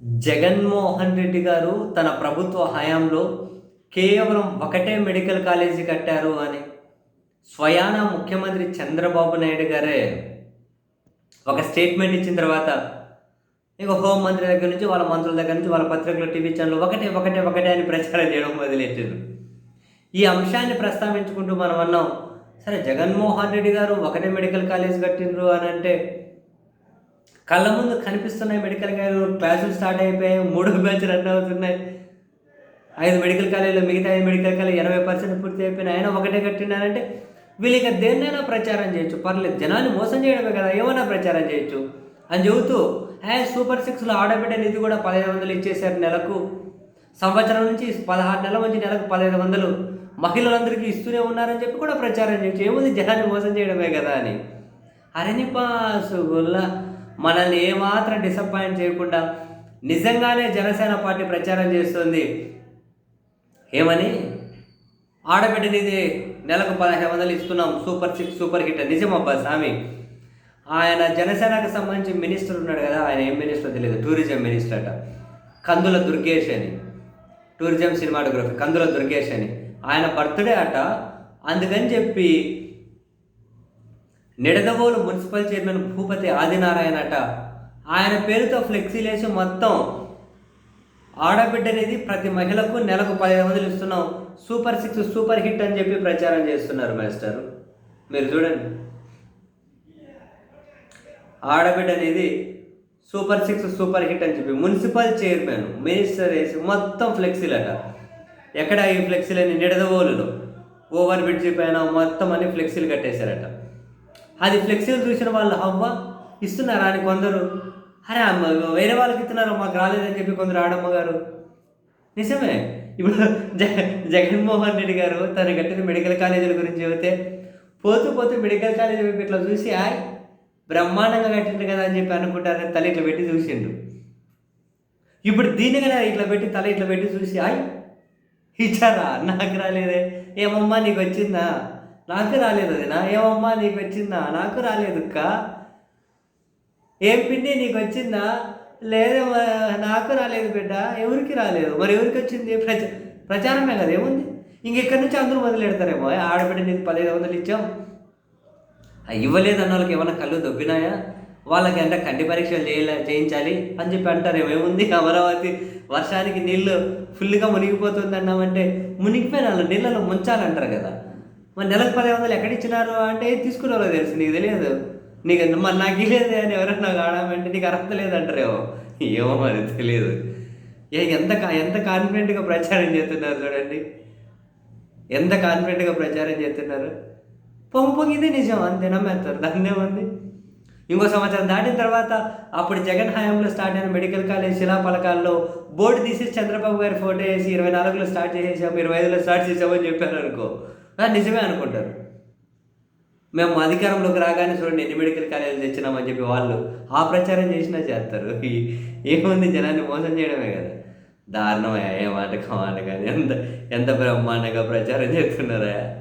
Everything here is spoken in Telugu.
జగన్మోహన్ రెడ్డి గారు తన ప్రభుత్వ హయాంలో కేవలం ఒకటే మెడికల్ కాలేజీ కట్టారు అని స్వయాన ముఖ్యమంత్రి చంద్రబాబు నాయుడు గారే ఒక స్టేట్మెంట్ ఇచ్చిన తర్వాత ఇక హోం మంత్రి దగ్గర నుంచి వాళ్ళ మంత్రుల దగ్గర నుంచి వాళ్ళ పత్రికలు టీవీ ఛానల్ ఒకటే ఒకటే ఒకటే అని ప్రచారం చేయడం మొదలెట్టారు. ఈ అంశాన్ని ప్రస్తావించుకుంటూ మనం అన్నాం సరే జగన్మోహన్ రెడ్డి గారు ఒకటే మెడికల్ కాలేజ్ కట్టిండ్రు అని అంటే కళ్ళ ముందు కనిపిస్తున్నాయి మెడికల్ కాలేజ్ క్లాసులు స్టార్ట్ అయిపోయాయి. మూడో బ్యాచ్ రన్ అవుతున్నాయి. ఐదు మెడికల్ కాలేజీలో మిగతా ఐదు మెడికల్ కాలేజ్ ఎనభై పర్సెంట్ పూర్తి అయిపోయినాయి. ఆయన ఒకటే కట్టినారంటే వీళ్ళు ఇక దేన్నైనా ప్రచారం చేయొచ్చు. పర్లేదు. జనాన్ని మోసం చేయడమే కదా. ఏమైనా ప్రచారం చేయొచ్చు. అని చెబుతూ హే సూపర్ సిక్స్లో ఆడబిడ్డ నిధి కూడా పదిహేను వందలు ఇచ్చేశారు నెలకు. సంవత్సరం నుంచి పదహారు నెలల నుంచి నెలకు పదిహేను వందలు మహిళలందరికీ ఇస్తూనే ఉన్నారని చెప్పి కూడా ప్రచారం చేయొచ్చు. ఏముంది? జనాన్ని మోసం చేయడమే కదా అని. అరణిపాసుగుల్లా మనల్ని ఏమాత్రం డిసప్పాయింట్ చేయకుండా నిజంగానే జనసేన పార్టీ ప్రచారం చేస్తుంది. ఏమని? ఆడబిడ్డనిది నెలకు పదహైదు వందలు ఇస్తున్నాం. Super six super hit. నిజమబ్బా స్వామి. ఆయన జనసేనకు సంబంధించి మినిస్టర్ ఉన్నాడు కదా ఆయన ఏం మినిస్టర్ తెలియదు. టూరిజం మినిస్టర్ అట. కందుల దుర్గేష్ అని. టూరిజం సినిమాటోగ్రఫీ కందుల దుర్గేష్ అని. ఆయన బర్త్డే అట. అందుకని చెప్పి నిడదవోలు మున్సిపల్ చైర్మన్ భూపతి ఆదినారాయణ అట. ఆయన పేరుతో ఫ్లెక్సీలు మొత్తం ఆడబిడ్డ అనేది ప్రతి మహిళకు నెలకు పదిహేను వందలు ఇస్తున్నాం. సూపర్ సిక్స్ సూపర్ హిట్ అని చెప్పి ప్రచారం చేస్తున్నారు మాస్టర్. మీరు చూడండి. ఆడబిడ్డ అనేది సూపర్ సిక్స్ సూపర్ హిట్ అని చెప్పి మున్సిపల్ చైర్మన్ మినిస్టర్ వేసి మొత్తం ఫ్లెక్సీలట. ఎక్కడ ఈ ఫ్లెక్సీలని నిడదవోలులో? ఓవర్ బ్రిడ్జి పైన మొత్తం అన్ని ఫ్లెక్సీలు కట్టేశారట. అది ఫ్లెక్సీలు చూసిన వాళ్ళు అవ్వ ఇస్తున్నారా? అని కొందరు అరే అమ్మ వేరే వాళ్ళకి ఇస్తున్నారు? మాకు రాలేదని చెప్పి కొందరు ఆడమ్మ గారు నిజమే. ఇప్పుడు జగ జగన్మోహన్ రెడ్డి గారు తను కట్టిన మెడికల్ కాలేజీల గురించి చెబితే పోతూ పోతూ మెడికల్ కాలేజీ వైపు ఇట్లా చూసి ఆయ్ బ్రహ్మాండంగా కట్టిండు కదా అని చెప్పి అనుకుంటారని తల ఇట్లా పెట్టి చూసిండు ఇప్పుడు దీన్ని కదా ఇట్లా పెట్టి తల ఇట్లా పెట్టి చూసి ఆయ్ ఇచ్చారా? నాకు రాలేదే. ఏమమ్మా నీకు వచ్చిందా? నాకు రాలేదు వదినా ఏమమ్మా నీకు వచ్చిందా? నాకు రాలేదు అక్క. ఏం పిండి నీకు వచ్చిందా? లేదే నాకు రాలేదు బిడ్డ. ఎవరికి రాలేదు? మరి ఎవరికి వచ్చింది? ప్రచ ప్రచారమే కదా ఏముంది? ఇంకెక్కడి నుంచి అందరూ మొదలెడతారేమో ఆడబిడ్డ నీకు పదిహేను వందలు ఇచ్చాం. ఇవ్వలేదు అన్న వాళ్ళకి ఏమైనా కళ్ళు దొబ్బినాయా? వాళ్ళకి అంటే కంటి పరీక్షలు చేయలే చేయించాలి అని చెప్పి అంటారు ఏముంది? అమరావతి వర్షానికి నీళ్ళు ఫుల్గా మునిగిపోతుంది అన్నామంటే మునిగిపోయిన వాళ్ళు నీళ్ళలో ముంచాలంటారు కదా. మరి నెలకు పది వందలు ఎక్కడ ఇచ్చినారు అంటే ఏది తీసుకున్నారో తెలుసు నీకు తెలియదు. నీకు మరి నాకు ఇలేదు అని ఎవరన్నా ఆడామంటే నీకు అర్హత లేదంటారేమో. ఏమో మరి తెలియదు. ఏ ఎంత కా- ఎంత కాన్ఫిడెంట్గా ప్రచారం చేస్తున్నారు చూడండి. ఎంత కాన్ఫిడెంట్గా ప్రచారం చేస్తున్నారు. పొంగి పొంగింది నిజం అంతే నమ్మేస్తారు. దాన్నే ఉంది ఇంకో సంవత్సరం దాటిన తర్వాత అప్పుడు జగన్ హయాంలో స్టార్ట్ అయిన మెడికల్ కాలేజ్ శిలాఫలకాల్లో బోర్డు తీసి చంద్రబాబు గారి ఫోటో వేసి ఇరవై నాలుగులో స్టార్ట్ చేసేసాము ఇరవై ఐదులో స్టార్ట్ చేసామని చెప్పారు అనుకో నిజమే అనుకుంటారు. మేము అధికారంలోకి రాగానే చూడండి ఎన్ని మెడికల్ కాలేజీలు తెచ్చినామని చెప్పి వాళ్ళు ఆ ప్రచారం చేసినా చేస్తారు. ఏముంది జనాన్ని మోసం చేయడమే కదా. దారుణమే ఏ మాట మాట కానీ ఎంత ఎంత బ్రహ్మాండంగా ప్రచారం చేస్తున్నారా?